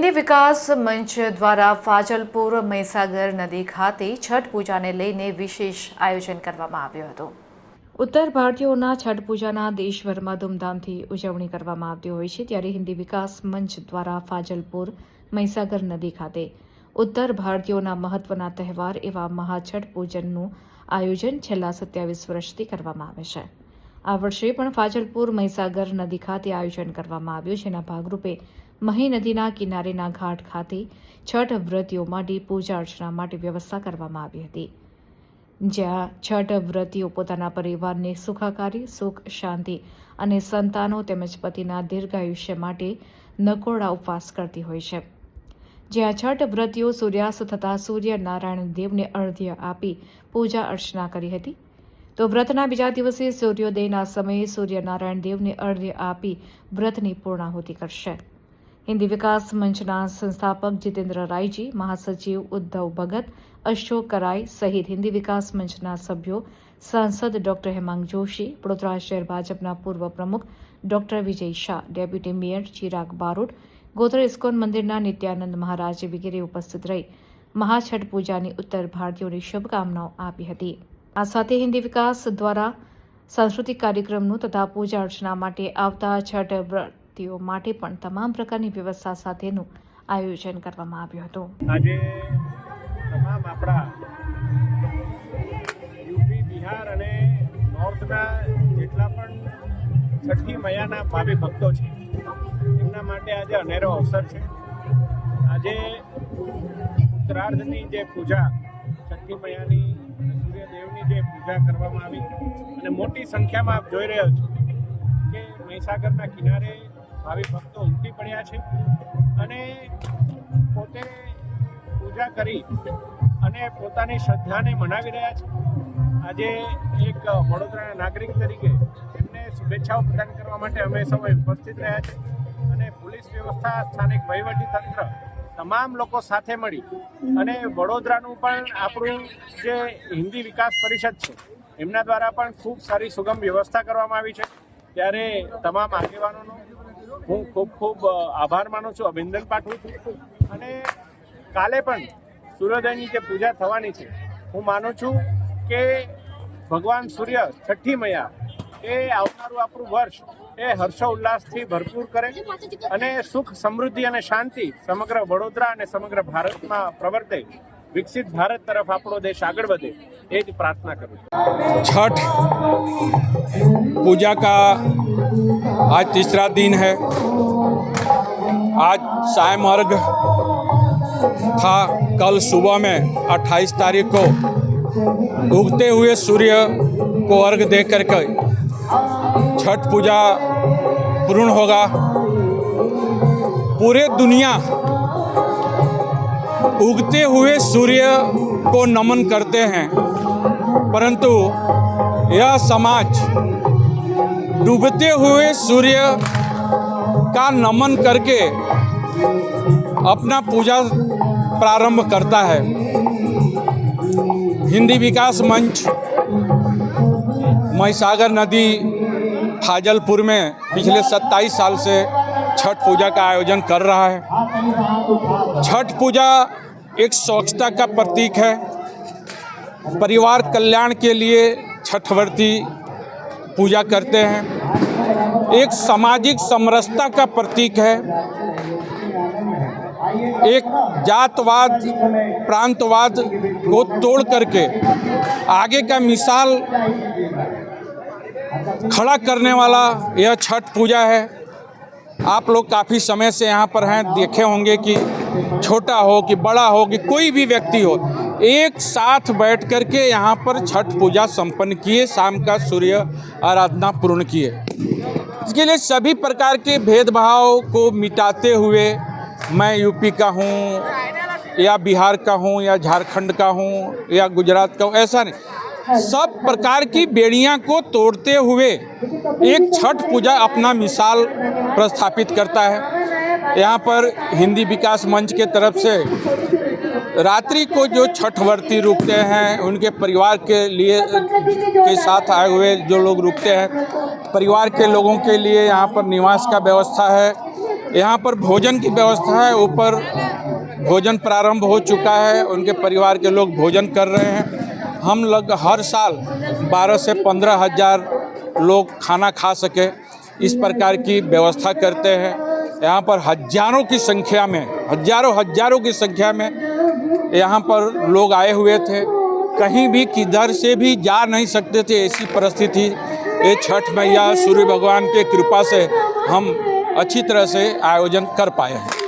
હિન્દી વિકાસ મંચ દ્વારા ફાજલપુર મહીસાગર નદી ખાતે છઠ પૂજાને લઈને વિશેષ આયોજન કરવામાં આવ્યું હતું. ઉત્તર ભારતીયોના છઠ પૂજાના દેશભરમાં ધૂમધામથી ઉજવણી કરવામાં આવતી હોય છે ત્યારે હિન્દી વિકાસ મંચ દ્વારા ફાજલપુર મહીસાગર નદી ખાતે ઉત્તર ભારતીયોના મહત્વના તહેવાર એવા મહાછઠ પૂજનનું આયોજન છેલ્લા સત્યાવીસ વર્ષથી કરવામાં આવે છે. આ વર્ષે પણ ફાજલપુર મહીસાગર નદી ખાતે આયોજન કરવામાં આવ્યું, જેના ભાગરૂપે મહી નદીના કિનારેના ઘાટ ખાતે છઠ વ્રતીઓ માટે પૂજા અર્ચના માટે વ્યવસ્થા કરવામાં આવી હતી. જ્યાં છઠ વ્રતીઓ પોતાના પરિવારને સુખાકારી, સુખ, શાંતિ અને સંતાનો તેમજ પતિના દીર્ઘાયુષ્ય માટે નકોડા ઉપવાસ કરતી હોય છે. જ્યાં છઠ વ્રતીઓ સૂર્યાસ્ત થતાં સૂર્યનારાયણ દેવને અર્ધ્ય આપી પૂજા અર્ચના કરી હતી, તો વ્રતના બીજા દિવસે સૂર્યોદયના સમયે સૂર્યનારાયણ દેવને અર્ધ્ય આપી વ્રતની પૂર્ણાહુતિ કરશે. હિન્દી વિકાસ મંચના સંસ્થાપક જીતેન્દ્ર રાયજી મહાસચિવ ઉદ્ધવ ભગત અશોક કરાઈ સહિત હિન્દી વિકાસ મંચના સભ્યો સાંસદ ડોક્ટર હેમાંગ જોશી વડોદરા શહેર ભાજપના પૂર્વ પ્રમુખ doctor Vijay Shah deputy mayor Chirag Barot ગોત્ર ISKCON મંદિરના નિત્યાનંદ મહારાજ વગેરે ઉપસ્થિત રહી મહાછઠ પૂજાની ઉત્તર ભારતીયોની શુભકામનાઓ આપી હતી આ સાથે હિન્દી વિકાસ દ્વારા સાંસ્કૃતિક કાર્યક્રમનું તથા પૂજા અર્ચના માટે આવતા છઠ વ્રતીઓ માટે પણ તમામ પ્રકારની વ્યવસ્થા સાથેનું આયોજન કરવામાં આવ્યું હતું. આજે તમામ આપણા યુપી, બિહાર અને નોર્થના જેટલા પણ છઠ્ઠી મૈયાના ભાવિ ભક્તો છે, એમના માટે આજે અનેરો અવસર છે. આજે ઉત્તરાર્ધની જે પૂજા, છઠ્ઠી મૈયાની સૂર્યદેવની જે પૂજા કરવામાં આવી, અને મોટી સંખ્યામાં આપ જોઈ રહ્યો છો કે મહીસાગરના કિનારે ભાવિ ભક્તો ઉમટી પડ્યા છે. અને પોતે પૂજા કરી અને પોતાની શ્રદ્ધાને મનાવી રહ્યા છે. આજે એક વડોદરાના નાગરિક તરીકે એમને શુભેચ્છાઓ પ્રદાન કરવા માટે અમે સૌ ઉપસ્થિત રહ્યા છે. અને પોલીસ વ્યવસ્થા, સ્થાનિક વહીવટી તંત્ર તમામ લોકો સાથે મળી અને વડોદરાનું પણ આપણું જે હિન્દી વિકાસ પરિષદ છે, એમના દ્વારા પણ ખૂબ સારી સુગમ વ્યવસ્થા કરવામાં આવી છે. ત્યારે તમામ આગેવાનોનો હું ખૂબ ખૂબ આભાર માનું છું. અભિનંદન પાઠવું છું. અને કાલે પણ સૂર્યોદયની જે પૂજા થવાની છે, હું માનું છું કે ભગવાન સૂર્ય છઠ્ઠી મૈયા એ આવનારું આપણું વર્ષ એ હર્ષોલ્લાસથી ભરપૂર કરે અને સુખ સમૃદ્ધિ અને શાંતિ સમગ્ર વડોદરા અને સમગ્ર ભારતમાં પ્રવર્તે. વિકસિત ભારત તરફ આપણો દેશ આગળ વધે એ જ પ્રાર્થના કરું છું छठ पूजा का आज तीसरा दिन है आज सायं अर्घ था कल सुबह में 28 तारीख को उगते हुए सूर्य को अर्घ दे करके छठ पूजा पूर्ण होगा पूरे दुनिया उगते हुए सूर्य को नमन करते हैं। परंतु यह समाज डूबते हुए सूर्य का नमन करके अपना पूजा प्रारंभ करता है। हिंदी विकास मंच, महिसागर नदी, फाजलपुर में पिछले 27 साल से छठ पूजा का आयोजन कर रहा है। छठ पूजा एक स्वच्छता का प्रतीक है। परिवार कल्याण के लिए छठवर्ती पूजा करते हैं। एक सामाजिक समरसता का प्रतीक है। एक जातवाद, प्रांतवाद को तोड़ करके आगे का मिसाल खड़ा करने वाला यह छठ पूजा है। आप लोग काफ़ी समय से यहाँ पर हैं, देखे होंगे कि छोटा हो कि बड़ा हो कि कोई भी व्यक्ति हो, एक साथ बैठ कर के यहाँ पर छठ पूजा संपन्न किए, शाम का सूर्य आराधना पूर्ण किए। इसके लिए सभी प्रकार के भेदभाव को मिटाते हुए मैं यूपी का हूँ, या बिहार का हूँ, या झारखंड का हूँ, या गुजरात का हूँ, ऐसा नहीं। सब प्रकार की बेड़ियाँ को तोड़ते हुए एक छठ पूजा अपना मिसाल प्रस्थापित करता है। यहाँ पर हिंदी विकास मंच के तरफ़ से रात्रि को जो छठ छठवर्ती रुकते हैं, उनके परिवार के लिए, के साथ आए हुए जो लोग रुकते हैं, परिवार के लोगों के लिए यहाँ पर निवास का व्यवस्था है। यहाँ पर भोजन की व्यवस्था है, ऊपर भोजन प्रारंभ हो चुका है, उनके परिवार के लोग भोजन कर रहे हैं। हम लोग, हर साल 12 से पंद्रह हज़ार लोग खाना खा सके, इस प्रकार की व्यवस्था करते हैं। यहाँ पर हज़ारों की संख्या में, हज़ारों हज़ारों की संख्या में यहाँ पर लोग आए हुए थे। कहीं भी किधर से भी जा नहीं सकते थे ऐसी परिस्थिति। ये छठ मैया सूर्य भगवान के कृपा से हम अच्छी तरह से आयोजन कर पाए हैं।